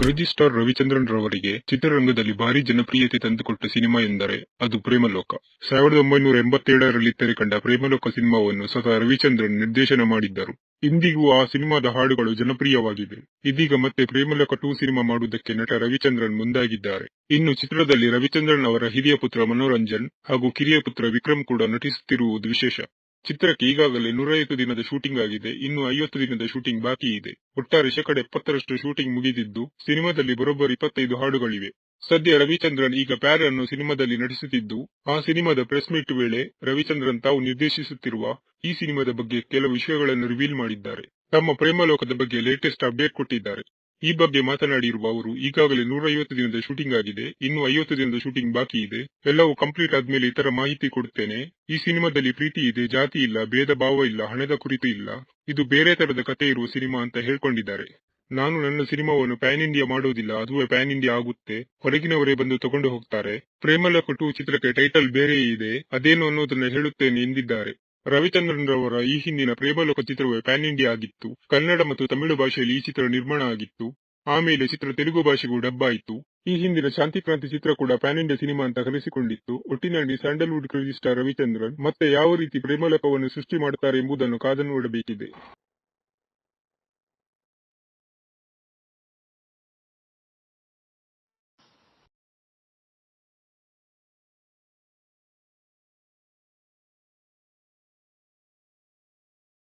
Crazy star Ravichandran ರವರಿಗೆ ಚಿತ್ರರಂಗದಲ್ಲಿ ಭಾರಿ ಜನಪ್ರಿಯತೆ ತಂದುಕೊಟ್ಟ ಸಿನಿಮಾ ಎಂದರೆ ಅದು ಪ್ರೇಮಲೋಕ. ಸಾವಿರದ ಒಂಬೈನೂರ ಎಂಬತ್ತೇಳರಲ್ಲಿ ತೆರೆಕಂಡ ಪ್ರೇಮಲೋಕ ಸಿನಿಮಾವನ್ನು ಸ್ವತಃ ರವಿಚಂದ್ರನ್ ನಿರ್ದೇಶನ ಮಾಡಿದ್ದರು. ಇಂದಿಗೂ ಆ ಸಿನಿಮಾದ ಹಾಡುಗಳು ಜನಪ್ರಿಯವಾಗಿವೆ. ಇದೀಗ ಮತ್ತೆ ಪ್ರೇಮಲೋಕ ಟೂ ಸಿನಿಮಾ ಮಾಡುವುದಕ್ಕೆ ನಟ ರವಿಚಂದ್ರನ್ ಮುಂದಾಗಿದ್ದಾರೆ. ಇನ್ನು ಚಿತ್ರದಲ್ಲಿ ರವಿಚಂದ್ರನ್ ಅವರ ಹಿರಿಯ ಪುತ್ರ ಮನೋರಂಜನ್ ಹಾಗೂ ಕಿರಿಯ ಪುತ್ರ ವಿಕ್ರಮ್ ಕೂಡ ನಟಿಸುತ್ತಿರುವುದು ವಿಶೇಷ. ಚಿತ್ರಕ್ಕೆ ಈಗಾಗಲೇ ನೂರೈವತ್ತು ದಿನದ ಶೂಟಿಂಗ್ ಆಗಿದೆ. ಇನ್ನು ಐವತ್ತು ದಿನದ ಶೂಟಿಂಗ್ ಬಾಕಿ ಇದೆ. ಒಟ್ಟಾರೆ ಶೇಕಡ ಎಪ್ಪತ್ತರಷ್ಟು ಶೂಟಿಂಗ್ ಮುಗಿದಿದ್ದು, ಸಿನಿಮಾದಲ್ಲಿ ಬರೋಬ್ಬರಿ ಇಪ್ಪತ್ತೈದು ಹಾಡುಗಳಿವೆ. ಸದ್ಯ ರವಿಚಂದ್ರನ್ ಈಗ ಪ್ಯಾರ್ ಅನ್ನು ಸಿನಿಮಾದಲ್ಲಿ ನಟಿಸುತ್ತಿದ್ದು, ಆ ಸಿನಿಮಾದ ಪ್ರೆಸ್ ಮೀಟ್ ವೇಳೆ ರವಿಚಂದ್ರನ್ ತಾವು ನಿರ್ದೇಶಿಸುತ್ತಿರುವ ಈ ಸಿನಿಮಾದ ಬಗ್ಗೆ ಕೆಲವು ವಿಷಯಗಳನ್ನು ರಿವೀಲ್ ಮಾಡಿದ್ದಾರೆ. ತಮ್ಮ ಪ್ರೇಮಲೋಕದ ಬಗ್ಗೆ ಲೇಟೆಸ್ಟ್ ಅಪ್ಡೇಟ್ ಕೊಟ್ಟಿದ್ದಾರೆ. ಈ ಬಗ್ಗೆ ಮಾತನಾಡಿರುವ ಅವರು, ಈಗಾಗಲೇ ನೂರೈವತ್ತು ದಿನದ ಶೂಟಿಂಗ್ ಆಗಿದೆ, ಇನ್ನು ಐವತ್ತು ದಿನದ ಶೂಟಿಂಗ್ ಬಾಕಿ ಇದೆ, ಎಲ್ಲವೂ ಕಂಪ್ಲೀಟ್ ಆದ್ಮೇಲೆ ಇತರ ಮಾಹಿತಿ ಕೊಡುತ್ತೇನೆ. ಈ ಸಿನಿಮಾದಲ್ಲಿ ಪ್ರೀತಿ ಇದೆ, ಜಾತಿ ಇಲ್ಲ, ಭೇದ ಭಾವ ಇಲ್ಲ, ಹಣದ ಕುರಿತು ಇಲ್ಲ, ಇದು ಬೇರೆ ತರದ ಕತೆ ಇರುವ ಸಿನಿಮಾ ಅಂತ ಹೇಳ್ಕೊಂಡಿದ್ದಾರೆ. ನಾನು ನನ್ನ ಸಿನಿಮಾವನ್ನು ಪ್ಯಾನ್ ಇಂಡಿಯಾ ಮಾಡೋದಿಲ್ಲ, ಅದುವೇ ಪ್ಯಾನ್ ಇಂಡಿಯಾ ಆಗುತ್ತೆ, ಹೊರಗಿನವರೇ ಬಂದು ತಗೊಂಡು ಹೋಗ್ತಾರೆ. ಪ್ರೇಮಲ ಕೊಟ್ಟು ಚಿತ್ರಕ್ಕೆ ಟೈಟಲ್ ಬೇರೆ ಇದೆ, ಅದೇನು ಅನ್ನೋದನ್ನ ಹೇಳುತ್ತೇನೆ ಎಂದಿದ್ದಾರೆ. ರವಿಚಂದ್ರನ್ ರವರ ಈ ಹಿಂದಿನ ಪ್ರೇಮಲೋಕ ಚಿತ್ರವೇ ಪ್ಯಾನ್ ಇಂಡಿಯಾ ಆಗಿತ್ತು. ಕನ್ನಡ ಮತ್ತು ತಮಿಳು ಭಾಷೆಯಲ್ಲಿ ಈ ಚಿತ್ರ ನಿರ್ಮಾಣ ಆಗಿತ್ತು. ಆಮೇಲೆ ಚಿತ್ರ ತೆಲುಗು ಭಾಷೆಗೂ ಡಬ್ ಆಯಿತು. ಈ ಹಿಂದಿನ ಶಾಂತಿ ಕ್ರಾಂತಿ ಚಿತ್ರ ಕೂಡ ಪ್ಯಾನ್ ಇಂಡಿಯಾ ಸಿನಿಮಾ ಅಂತ ಕರೆಸಿಕೊಂಡಿತ್ತು. ಒಟ್ಟಿನಲ್ಲಿ ಸ್ಯಾಂಡಲ್ವುಡ್ ಕ್ರೇಜಿ ಸ್ಟಾರ್ ರವಿಚಂದ್ರನ್ ಮತ್ತೆ ಯಾವ ರೀತಿ ಪ್ರೇಮಲೋಕವನ್ನು ಸೃಷ್ಟಿ ಮಾಡುತ್ತಾರೆ ಎಂಬುದನ್ನು ಕಾದು ನೋಡಬೇಕಿದೆ.